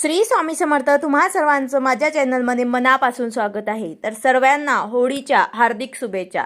श्री स्वामी समर्थ तुम्हा सर्वांचं माझ्या चॅनलमध्ये मनापासून स्वागत आहे. तर सर्वांना होळीच्या हार्दिक शुभेच्छा.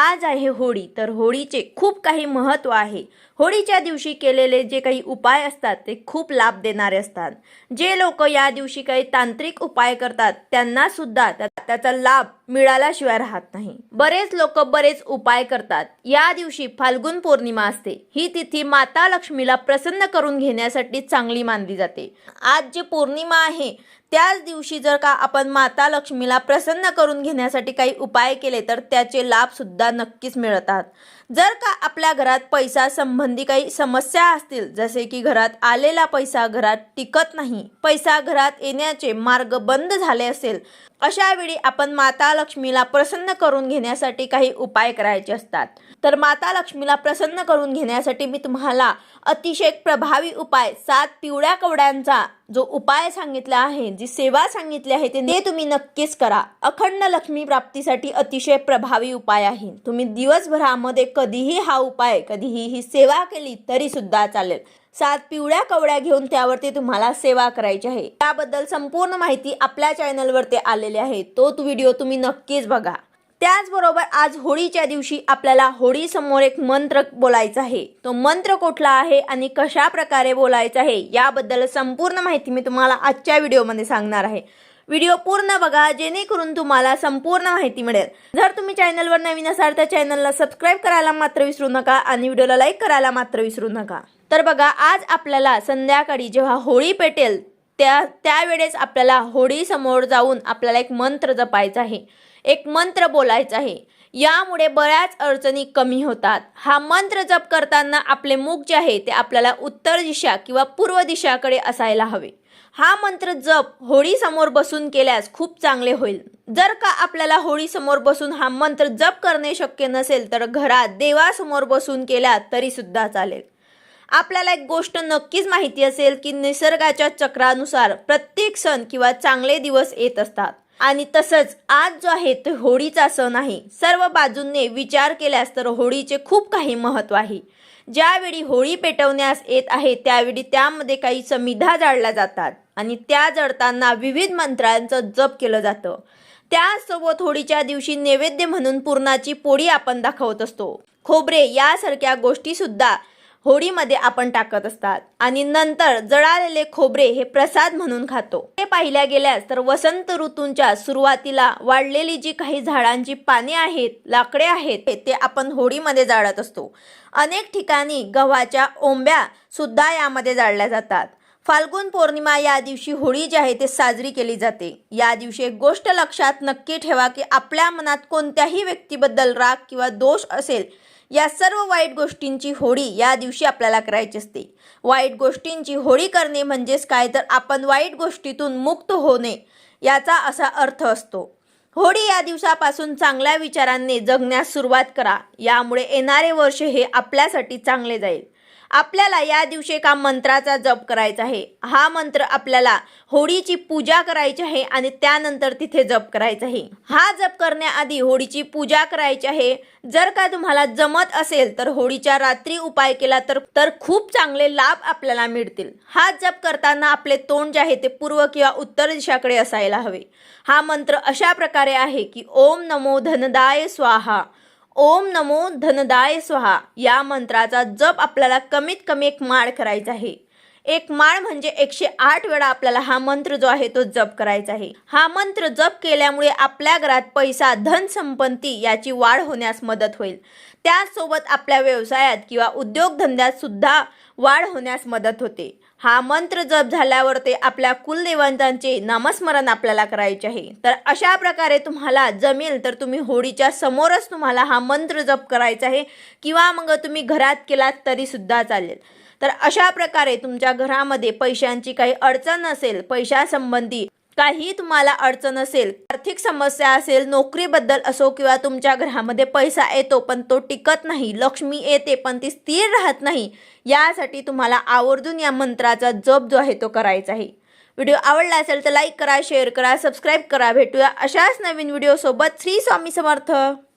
आज आहे होळी तर होळीचे खूप काही महत्त्व आहे. होळीच्या दिवशी केलेले जे काही उपाय असतात ते खूप लाभ देणारे असतात. जे लोक या दिवशी काही तांत्रिक उपाय करतात त्यांना सुद्धा त्याचा लाभ मिळाल्याशिवाय राहत नाही. बरेच लोक बरेच उपाय करतात. या दिवशी फाल्गुन पौर्णिमा असते. ही तिथी माता लक्ष्मीला प्रसन्न करून घेण्यासाठी चांगली मानली जाते. आज जे पौर्णिमा आहे. त्याच दिवशी जर का आपण माता लक्ष्मीला प्रसन्न करून घेण्यासाठी काही उपाय केले तर त्याचे लाभसुद्धा नक्कीच मिळतात जर का आपल्या घरात पैसा संबंधी काही समस्या असतील जसे की घरात आलेला पैसा घरात टिकत नाही पैसा घरात येण्याचे मार्ग बंद झाले असेल अशा वेळी आपण माता लक्ष्मीला प्रसन्न करून घेण्यासाठी काही उपाय करायचे असतात. तर माता लक्ष्मीला प्रसन्न करून घेण्यासाठी मी तुम्हाला अतिशय प्रभावी उपाय सात पिवळ्या कवड्यांचा जो उपाय सांगितला आहे जी सेवा सांगितली आहे ते तुम्ही नक्कीच करा. अखंड लक्ष्मी प्राप्तीसाठी अतिशय प्रभावी उपाय आहे. तुम्ही दिवसभरामध्ये कधीही हा उपाय कधीही ही सेवा केली तरी सुद्धा चालेल. सात पिवळ्या कवड्या घेऊन त्यावरती तुम्हाला सेवा करायची आहे. त्याबद्दल संपूर्ण माहिती आपल्या चॅनलवरती आलेली आहे. तो व्हिडिओ तुम्ही नक्कीच बघा. त्याचबरोबर आज होळीच्या दिवशी आपल्याला होळीसमोर एक मंत्र बोलायचा आहे. तो मंत्र कुठला आहे आणि कशा प्रकारे बोलायचा आहे याबद्दल संपूर्ण माहिती मी तुम्हाला आजच्या व्हिडिओमध्ये सांगणार आहे. व्हिडिओ पूर्ण बघा जेणेकरून तुम्हाला संपूर्ण माहिती मिळेल. जर तुम्ही चॅनलवर नवीन असाल तर चॅनलला सबस्क्राईब करायला मात्र विसरू नका आणि व्हिडिओला लाईक करायला मात्र विसरू नका. तर बघा आज आपल्याला संध्याकाळी जेव्हा होळी पेटेल त्या त्यावेळेस आपल्याला होडीसमोर जाऊन आपल्याला एक मंत्र जपायचा आहे. एक मंत्र बोलायचा आहे. यामुळे बऱ्याच अडचणी कमी होतात. हा मंत्र जप करताना आपले मुख जे आहे ते आपल्याला उत्तर दिशा किंवा पूर्व दिशाकडे असायला हवे. हा मंत्र जप होळीसमोर बसून केल्यास खूप चांगले होईल. जर का आपल्याला होळीसमोर बसून हा मंत्र जप करणे शक्य नसेल तर घरात देवासमोर बसून केला तरी सुद्धा चालेल. आपल्याला एक गोष्ट नक्कीच माहिती असेल की निसर्गाच्या चक्रानुसार प्रत्येक सण किंवा चांगले दिवस येत असतात. आणि तसंच आज जो आहे तो होळीचा सण आहे. सर्व बाजूंनी विचार केल्यास तर होळीचे खूप काही महत्त्व आहे. ज्यावेळी होळी पेटवण्यास येत आहे त्यावेळी त्यामध्ये काही समिधा जाळल्या जातात. आणि त्या जळताना विविध मंत्रांचं जप केलं जातं. त्यासोबत होळीच्या दिवशी नैवेद्य म्हणून पुरणाची पोळी आपण दाखवत असतो. खोबरे यासारख्या गोष्टी होडीमध्ये होळीमध्ये आपण टाकत असतात. आणि नंतर जळालेले खोबरे हे प्रसाद म्हणून खातो. हे पाहिल्या गेल्यास तर वसंत ऋतूंच्या सुरुवातीला वाढलेली जी काही झाडांची पाने आहेत लाकडे आहेत ते आपण होळीमध्ये जाळत असतो. अनेक ठिकाणी गव्हाच्या ओंब्या सुद्धा यामध्ये जाळल्या जातात. फाल्गुन पौर्णिमा या दिवशी होळी जी आहे ते साजरी केली जाते. या दिवशी एक गोष्ट लक्षात नक्की ठेवा की आपल्या मनात कोणत्याही व्यक्तीबद्दल राग किंवा दोष असेल या सर्व वाईट गोष्टींची होळी या दिवशी आपल्याला करायची असते. वाईट गोष्टींची होळी करणे म्हणजेच काय? तर आपण वाईट गोष्टीतून मुक्त होणे याचा असा अर्थ असतो. होळी या दिवसापासून चांगल्या विचारांनी जगण्यास सुरुवात करा. यामुळे येणारे वर्ष हे आपल्यासाठी चांगले जाईल. आपल्याला या दिवशी एका मंत्राचा जप करायचा आहे. हा मंत्र आपल्याला होळीची पूजा करायची आहे आणि त्यानंतर तिथे जप करायचा आहे. हा जप करण्याआधी होळीची पूजा करायची आहे. जर का तुम्हाला जमत असेल तर होळीच्या रात्री उपाय केला तर तर खूप चांगले लाभ आपल्याला मिळतील. हा जप करताना आपले तोंड जे आहे ते पूर्व किंवा उत्तर दिशाकडे असायला हवे. हा मंत्र अशा प्रकारे आहे की ओम नमो धनदाय स्वाहा. ओम नमो धनदाय स्वाहा. या मंत्राचा जप आपल्याला कमीत कमी एक माळ करायचा आहे. एक माळ म्हणजे एकशे आठ वेळा आपल्याला हा मंत्र जो आहे तो जप करायचा आहे. हा मंत्र जप केल्यामुळे आपल्या घरात पैसा धन संपत्ती याची वाढ होण्यास मदत होईल. त्यासोबत आपल्या व्यवसायात किंवा उद्योगधंद्यात सुद्धा वाढ होण्यास मदत होते. हा मंत्र जप झाल्यावर ते आपल्या कुलदेवतांचे नामस्मरण आपल्याला करायचे आहे. तर अशा प्रकारे तुम्हाला जमेल तर तुम्ही होळीच्या समोरच तुम्हाला हा मंत्र जप करायचा आहे किंवा मग तुम्ही घरात केलात तरी सुद्धा चालेल. तर अशा प्रकारे तुमच्या घरामध्ये पैशांची काही अडचण असेल पैशासंबंधी काही तुम्हाला अडचण असेल आर्थिक समस्या असेल नोकरीबद्दल असो किंवा तुमच्या घरामध्ये पैसा येतो पण तो टिकत नाही लक्ष्मी येते पण ती स्थिर राहत नाही यासाठी तुम्हाला आवर्जून या मंत्राचा जप जो आहे तो करायचा आहे. व्हिडिओ आवडला असेल तर लाईक करा शेअर करा सबस्क्राईब करा. भेटूया अशाच नवीन व्हिडिओसोबत. श्री स्वामी समर्थ.